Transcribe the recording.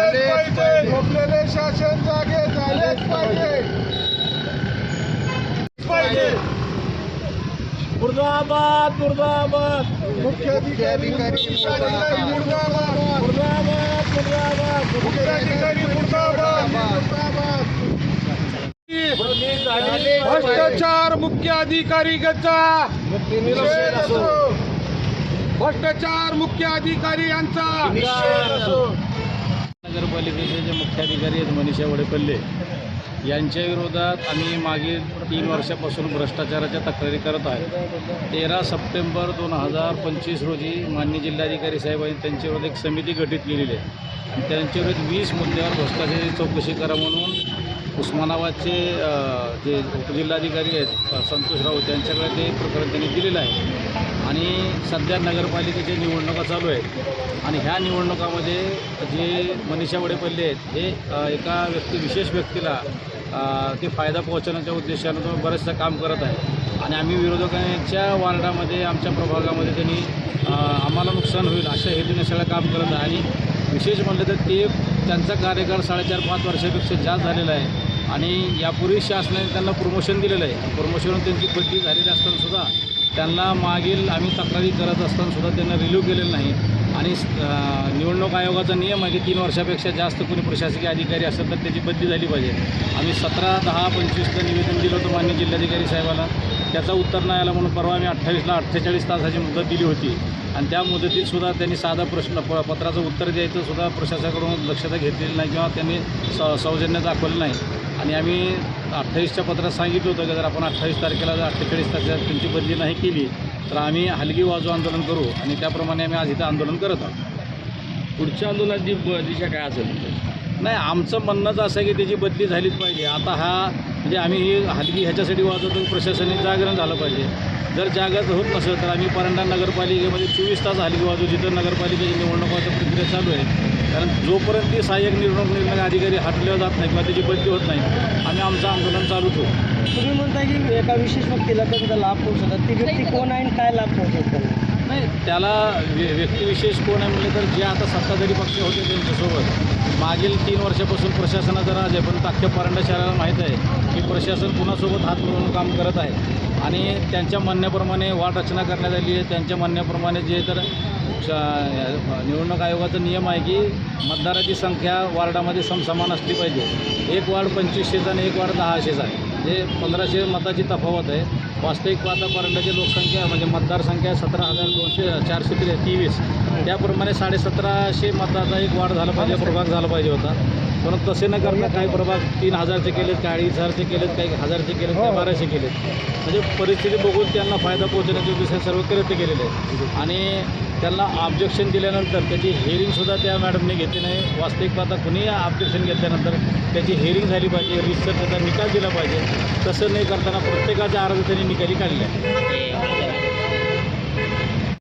झालेच पाहिजे झोपलेले शासन जागे झालेच पाहिजे पाहिजे मुर्दाबाद मुर्दाबाद. मुख्याधिकारी मुर्दाबाद मुर्दाबाद. मुर्दाबाद मुर्दाबाद मुख्याधिकारी मुर्दाबाद. भ्रष्टाचार मुख्य अधिकारी गचा निषेध असो. भ्रष्टाचार मुख्य अधिकारी यांचा. महानगरपालिकेचे जे मुख्याधिकारी आहेत मनीषा वडेपल्ले यांच्या विरोधात आम्ही मागील तीन वर्षापासून भ्रष्टाचाराच्या तक्रारी करत आहे. तेरा सप्टेंबर दोन हजार पंचवीस रोजी मान्य जिल्हाधिकारी साहेबांनी त्यांच्याविरोधात एक समिती गठीत केलेली आहे. आणि त्यांच्याविरोधात वीस मुद्द्यावर भ्रष्टाचाराची चौकशी करा म्हणून उस्मानाबादचे जे उपजिल्हाधिकारी आहेत संतोष राऊत यांच्याकडे ते प्रकरण त्यांनी दिलेलं आहे. आणि सध्या नगरपालिकेच्या निवडणुका चालू आहेत. आणि ह्या निवडणुकामध्ये जे मनीषा वडेपल्ले आहेत हे एका व्यक्ती विशेष व्यक्तीला ते फायदा पोहोचवण्याच्या उद्देशानं तो बरेचसं काम करत आहे. आणि आम्ही विरोधकांच्या वार्डामध्ये आमच्या प्रभागामध्ये त्यांनी आम्हाला नुकसान होईल अशा हेतूने सगळं काम करत आहे. आणि विशेष म्हटलं तर ते त्यांचा कार्यकाळ साडेचार पाच वर्षापेक्षा जास्त झालेला आहे. आणि यापूर्वी शासनाने त्यांना प्रमोशन दिलेलं आहे. प्रमोशन त्यांची बदली झालेली असतानासुद्धा त्यांना मागील आम्ही तक्रारी करत असतानासुद्धा त्यांना रिलीव केलेलं नाही. आणि निवडणूक आयोगाचा नियम आहे की तीन वर्षापेक्षा जास्त कोणी प्रशासकीय अधिकारी असेल तर त्याची बदली झाली पाहिजे. आम्ही सतरा दहा पंचवीसचं निवेदन दिलं होतं मान्य जिल्हाधिकारी साहेबाला त्याचा उत्तर नाही आला म्हणून परवा मी अठ्ठावीसला अठ्ठेचाळीस तासाची मुदत दिली होती. आणि त्या मुदतीत सुद्धा त्यांनी साधा प्रश्न प पत्राचं उत्तर द्यायचं सुद्धा प्रशासनाकडून दक्षता घेतलेली नाही किंवा त्यांनी स सौजन्य दाखवलं नाही. आणि आम्ही अठ्ठावीसच्या पत्रात सांगितलं होतं की जर आपण अठ्ठावीस तारखेला जर अठ्ठेचाळीस तारखेला त्यांची बदली नाही केली तर आम्ही हलगी वाजू आंदोलन करू. आणि त्याप्रमाणे आम्ही आज इथं आंदोलन करत आहोत. पुढच्या आंदोलनाची ब- दिशा काय असेल? नाही आमचं म्हणणंच असं आहे की त्याची बदली झालीच पाहिजे. आता हा म्हणजे आम्ही ही हलगी ह्याच्यासाठी वाजवतो प्रशासनाने जागरण झालं पाहिजे. जर जागृत होत नसेल तर आम्ही परंडा नगरपालिकेमध्ये चोवीस तास हलगी वाजवू जिथं नगरपालिकेची निवडणुकाची प्रक्रिया चालू आहे. कारण जोपर्यंत ती सहाय्यक निवडणूक निर्णय अधिकारी हटल्या जात नाही किंवा त्याची बदली होत नाही आम्ही आमचं आंदोलन चालू ठेवू. तुम्ही म्हणता की एका विशेष व्यक्तीला त्यांचा लाभ पोहोचवतात ती व्यक्ती कोण आहे आणि काय लाभ पोहोचवत त्यांना नाही त्याला व्य- व्यक्तिविशेष कोण आहे म्हणले तर जे आता सत्ताधारी पक्ष होते त्यांच्यासोबत. मागील तीन वर्षापासून प्रशासनाचं राज आहे पण अख्ख्या परंडा शहराला माहीत आहे की प्रशासन कुणासोबत हात मिळवून काम करत आहे. आणि त्यांच्या म्हणण्याप्रमाणे वाट रचना करण्यात आली आहे. त्यांच्या म्हणण्याप्रमाणे जे तर निवडणूक आयोगाचा नियम आहे की मतदाराची संख्या वार्डामध्ये समसमान असली पाहिजे. एक वार्ड पंचवीसशेचा आणि एक वार्ड दहाशेचा आहे. हे पंधराशे मताची तफावत आहे. वास्तविक वातापर्यंतची लोकसंख्या म्हणजे मतदारसंख्या सतरा हजार दोनशे चारशे त्रे तेवीस त्याप्रमाणे साडेसतराशे मताचा एक वाढ झाला पाहिजे प्रभाग झाला पाहिजे होता. परंतु तसे न करता काही प्रभाग तीन हजारचे केलेत काही अडीच हजारचे केलेत काही हजारचे केलेत काही बाराशे केलेत. म्हणजे परिस्थिती बघून त्यांना फायदा पोहोचण्याचे उद्देश सर्व कृत्य केलेले आहे आणि त्यांना ऑब्जेक्शन दिल्यानंतर त्याची हेअरिंगसुद्धा त्या मॅडमने घेतली नाही. वास्तविक पाहता कुणीही ऑब्जेक्शन घेतल्यानंतर त्याची हेअरिंग झाली पाहिजे रिसर त्याचा निकाल दिला पाहिजे. तसं नाही करताना प्रत्येकाच्या अर्ज त्यांनी निकाली काढले